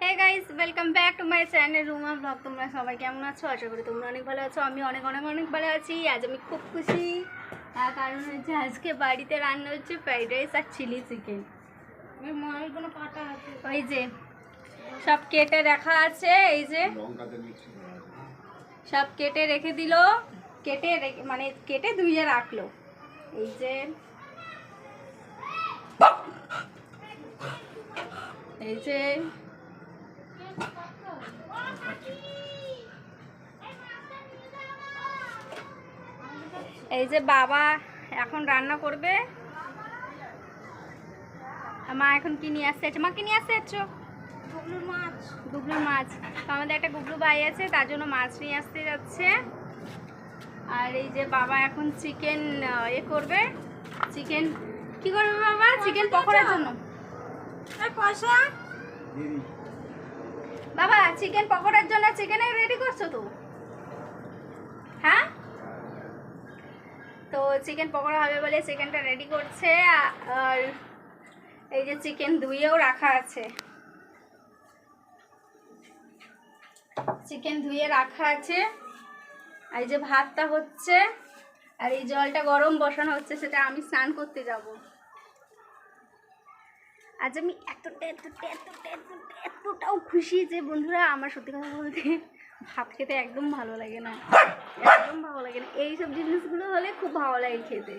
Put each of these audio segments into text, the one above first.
Hey guys welcome back to my channel Ruma blog তোমরা সবাই কেমন আছো? আশা করি তোমরা অনেক ভালো আছো। আমি অনেক অনেক অনেক ভালো আছি। আজ আমি খুব খুশি। তার কারণ হচ্ছে আজকে বাড়িতে রান্না হচ্ছে ফ্রাইড রাইস আর চিলি চিকেন ওই যে সব কেটে রাখা আছে এই যে। সব কেটে রেখে দিল। কেটে মানে কেটে ধুয়ে রাখল। এই যে। এই যে। এই যে বাবা এখন রান্না করবে। মা এখন কি নিয়ে আসতে মা কি নিয়ে আসতে যাচ্ছ গুগলুর মাছ। গুগলুর মাছ। তো আমাদের একটা গুগলু ভাই আছে তার জন্য মাছ নিয়ে আসতে যাচ্ছে। আর এই যে বাবা এখন চিকেন এ করবে। চিকেন কি করবে বাবা? চিকেন পকোড়ার জন্য। পয়সা? বাবা চিকেন পকোড়ার জন্য চিকেন রেডি করছ তো? হ্যাঁ? তো চিকেন পকোড়া হবে বলে চিকেনটা রেডি করছে, আর এই যে চিকেন ধুয়েও রাখা আছে। চিকেন ধুয়ে রাখা আছে। আর এই যে ভাতটা হচ্ছে, আর এই জলটা গরম বসানো হচ্ছে, সেটা আমি স্নান করতে যাব। আজ আমি এতটা এতটা এতটা এতটা, এতটাও খুশি যে বন্ধুরা, আমার সত্যি কথা বলতে ভাত খেতে একদম ভালো লাগে না। একদম ভালো লাগে না। এইসব জিনিসগুলো হলে খুব ভালো লাগে খেতে।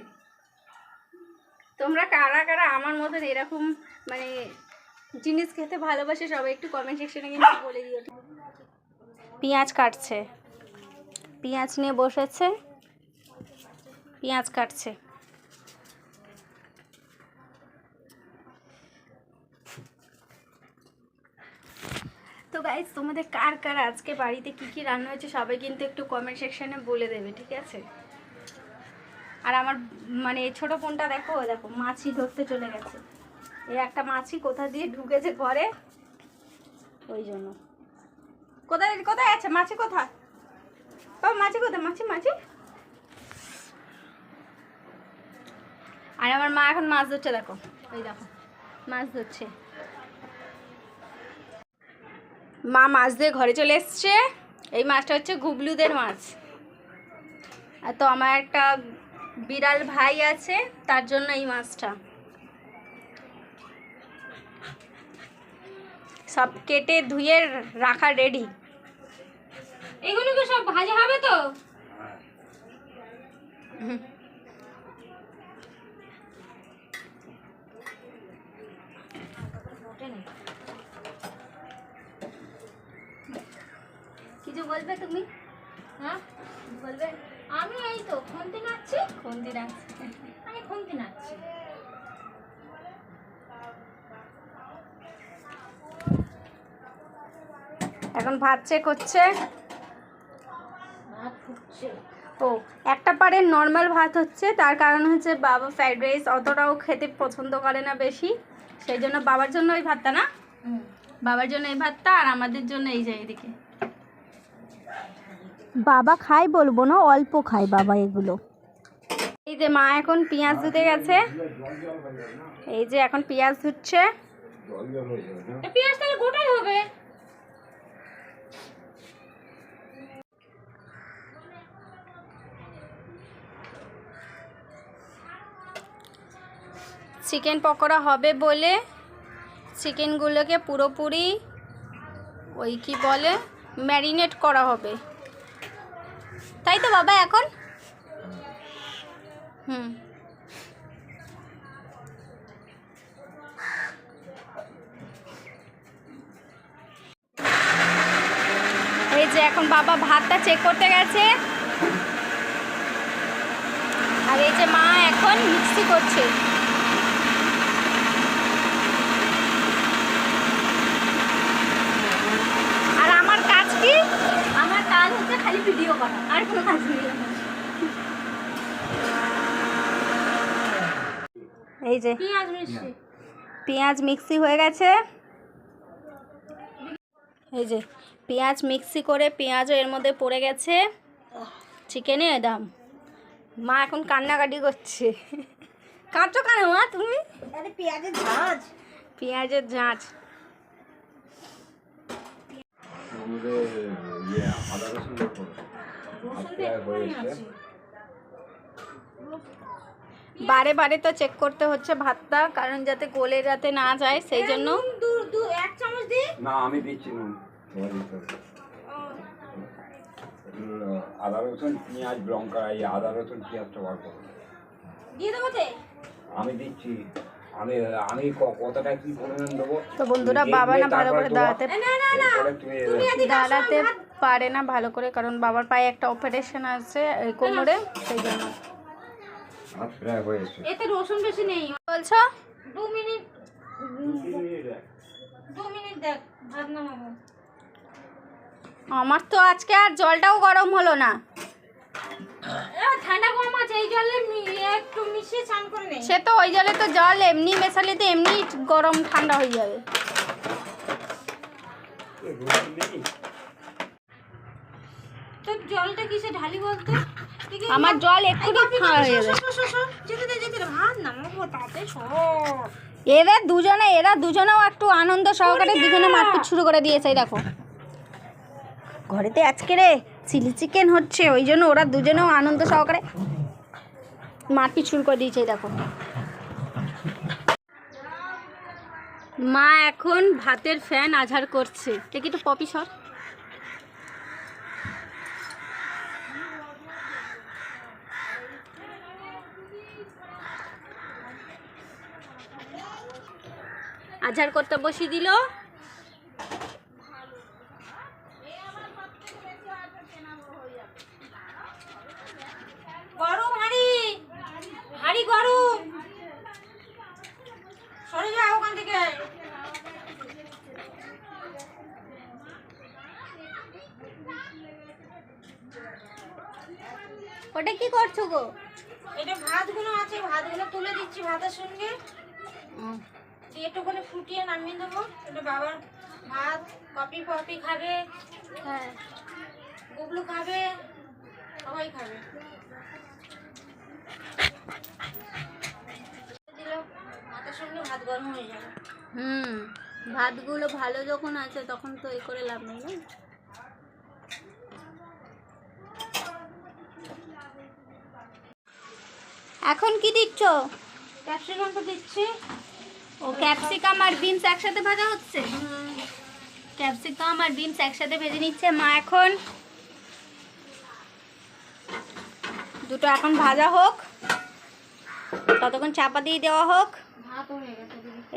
তোমরা কারা কারা আমার মতন এরকম মানে জিনিস খেতে ভালোবাসে, সবাই একটু কমেন্ট সেকশনে কিন্তু বলে দিও। পেঁয়াজ কাটছে। পেঁয়াজ নিয়ে বসেছে। পেঁয়াজ কাটছে। গাইজ তোমাদের কার কার আজকে বাড়িতে কি কি রান্না হয়েছে সবাই কিন্তু একটু কমেন্ট সেকশনে বলে দেবে, ঠিক আছে? আর আমার মানে ছোটো ফোনটা দেখো দেখো, মাছি ধরতে চলে গেছে। এই একটা মাছি কোথা দিয়ে ঢুকেছে ঘরে? ওই জন্য। কোথায় কোথায় আছে? মাছি কোথায়? বাবা মাছি কোথায়? মাছি মাছি। আর আমার মা এখন মাছ ধরছে, দেখো। ওই দেখো, মাছ ধরছে। মা মাছ দিয়ে ঘরে চলে এসছে। এই মাছটা হচ্ছে গুবলুদের মাছ। তো আমার একটা বিড়াল ভাই আছে, তার জন্য এই মাছটা। সব কেটে ধুয়ে রাখা রেডি এগুলো তো সব ভাজা হবে তো কিছু বলবে তুমি হ্যাঁ বলবে আমি এই তো খুন্তি দিন আছে আমি খুন্তি নাচ্ছি। এখন ভাত চেক হচ্ছে। ও একটা পারের নর্মাল ভাত হচ্ছে তার কারণ হচ্ছে বাবা ফ্রাইড রাইস অতটাও খেতে পছন্দ করে না বেশি। সেই জন্য বাবার জন্য ওই ভাতটা না? বাবার জন্য এই ভাতটা আর আমাদের জন্য এই যে এইদিকে বাবা খায় বলব না অল্প খায় বাবা এগুলো। যে মা এখন পেঁয়াজ ধুতে গেছে। এই যে এখন পেঁয়াজ ধুচ্ছে। পেঁয়াজ তাহলে গোটাই হবে। চিকেন পকোড়া হবে বলে চিকেনগুলোকে পুরোপুরি ওই কি বলে ম্যারিনেট করা হবে। তাই তো বাবা এখন? হুম। এই যে এখন বাবা ভাতটা চেক করতে গেছে। আর এই যে মা এখন মিক্সি করছে। আর আমার কাজ কি? আমার কাজ হচ্ছে খালি ভিডিও করা, আর কোনো কাজ নেই। এই যে পেঁয়াজ মিক্সি হয়ে গেছে। এই যে পেঁয়াজ মিক্সি করে পেঁয়াজও এর মধ্যে পড়ে গেছে। চিকেনে দাম মা এখন কান্নাকাটি করছে। কাঁচো কেন মা তুমি? পেঁয়াজের ঝাঁজ। পেঁয়াজের ঝাঁজ। আদা রসুন বারে বারে তো চেক করতে হচ্ছে ভাতটা কারণ যাতে গলে যাতে না যায় সেই জন্য। নুন দু দু এক চামচ দি না আমি দিচ্ছি নুন। আদা রসুন পেঁয়াজ লঙ্কা এই আদা রসুন পেঁয়াজটা বার করো দিয়ে দেবো আমি দিচ্ছি। আমি আমি কতটা কি পরিমাণ দেবো? তো বন্ধুরা বাবা না ভালো করে দাঁড়াতে দাঁড়াতে পারে না ভালো করে কারণ বাবার পায়ে একটা অপারেশন আছে এই কোমরে সেই জন্য ভাত প্রায় হয়ে এসছে এতে রসুন বেশি নেই। বলছো? দু মিনিট দু মিনিট দেখ ভাত নামাবো। আমার তো আজকে আর জলটাও গরম হলো না। ঠান্ডা কম আছে এই জলে একটু মিশিয়ে করে নেই। সে তো ওই জলে তো জল এমনি মেশালে তো এমনি গরম ঠান্ডা হয়ে যাবে। তো জলটা কিসে ঢালি বলতো? আমার জল সর এরা দুজনে এরা দুজনেও একটু আনন্দ সহকারে দুজনে মারপিট শুরু করে দিয়েছে দেখো। ঘরেতে আজকে রে চিলি চিকেন হচ্ছে ওই জন্য ওরা দুজনেও আনন্দ সহকারে মারপিট শুরু করে দিয়েছে দেখো। মা এখন ভাতের ফ্যান আঝার করছে। দেখি একটু পপি সর। আঝার করতে বসিয়ে দিল। গরম হাড়ি। হাড়ি গরম। সরে ওখান থেকে। ওটা কি করছ গো? এটা ভাতগুলো আছে ভাতগুলো তুলে দিচ্ছি ভাতের সঙ্গে। একটুখানি ফুটিয়ে নামিয়ে দেবো এটা বাবার ভাত কপি ফপি খাবে হ্যাঁ। গুবলু খাবে সবাই খাবে। দিলে ভাতের সঙ্গে ভাত গরম হয়ে যাবে। হুম ভাতগুলো ভালো যখন আছে তখন তো এ করে লাভ নেই না? এখন কি দিচ্ছ? ক্যাপসিকামটা দিচ্ছি। ও ক্যাপসিকাম আর বিনস একসাথে ভাজা হচ্ছে? ক্যাপসিকাম আর বিনস একসাথে ভেজে নিচ্ছে মা এখন। দুটো এখন ভাজা হোক, ততক্ষণ চাপা দিয়ে দেওয়া হোক।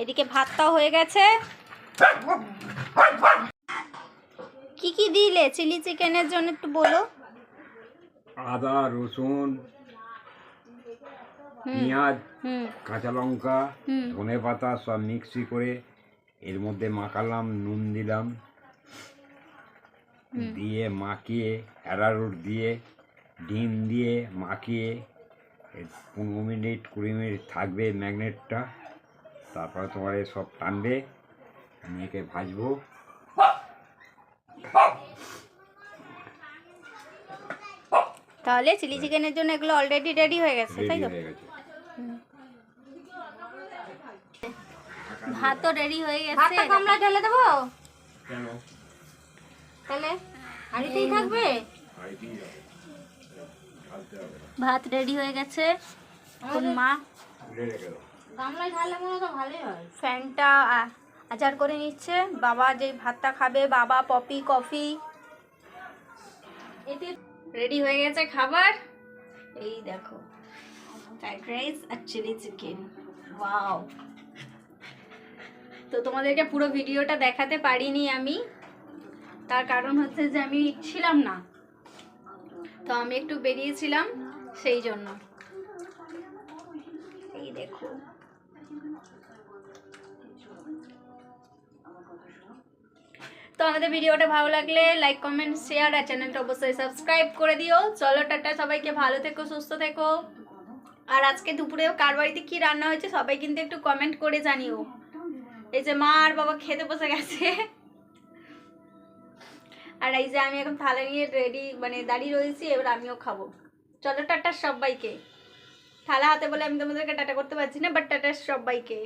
এদিকে ভাতটাও হয়ে গেছে। কি কি দিলে? চিলি চিকেনের জন্য একটু বলো। আদা, রসুন পেঁয়াজ কাঁচা লঙ্কা ধনে পাতা সব মিক্সি করে এর মধ্যে মাখালাম নুন দিলাম। দিয়ে মাখিয়ে অ্যারারুট দিয়ে ডিম দিয়ে মাখিয়ে পনেরো মিনিট কুড়ি মিনিট থাকবে ম্যাগনেটটা। তারপরে তোমার সব টানবে আমি একে ভাজবো। তাহলে চিলি চিকেনের জন্য এগুলো অলরেডি রেডি হয়ে গেছে তাই তো? গেছে ভাতও রেডি হয়ে গেছে। ভাতটা গামলায় ঢেলে দেবো? কেন? তাহলে হাঁড়িতেই থাকবে? ভাত রেডি হয়ে গেছে। এখন মা মনে তো ভালোই হয়। ফ্যানটা আচার করে নিচ্ছে। বাবা যে ভাতটা খাবে বাবা পপি কফি। এতে রেডি হয়ে গেছে খাবার? এই দেখো ফ্রাইড রাইস আর চিলি চিকেন। ওয়াও। তো তোমাদেরকে পুরো ভিডিওটা দেখাতে পারিনি আমি। তার কারণ হচ্ছে যে আমি ছিলাম না। তো আমি একটু বেরিয়েছিলাম সেই জন্য। এই দেখো। তো আমাদের ভিডিওটা ভালো লাগলে লাইক কমেন্ট শেয়ার আর চ্যানেলটা অবশ্যই সাবস্ক্রাইব করে দিও। চলো, টাটা, সবাইকে ভালো থেকো, সুস্থ থেকো। আর আজকে দুপুরে কার বাড়িতে কি রান্না হয়েছে সবাই কিন্তু একটু কমেন্ট করে জানিও। এই যে মা আর বাবা খেতে বসে গেছে। আর এই যে আমি এখন থালা নিয়ে রেডি মানে দাঁড়িয়ে রয়েছি, এবার আমিও খাব। চলো টাটা সবাইকে। থালা হাতে বলে আমি তোমাদেরকে টাটা করতে পারছি না বাট টাটা সবাইকে।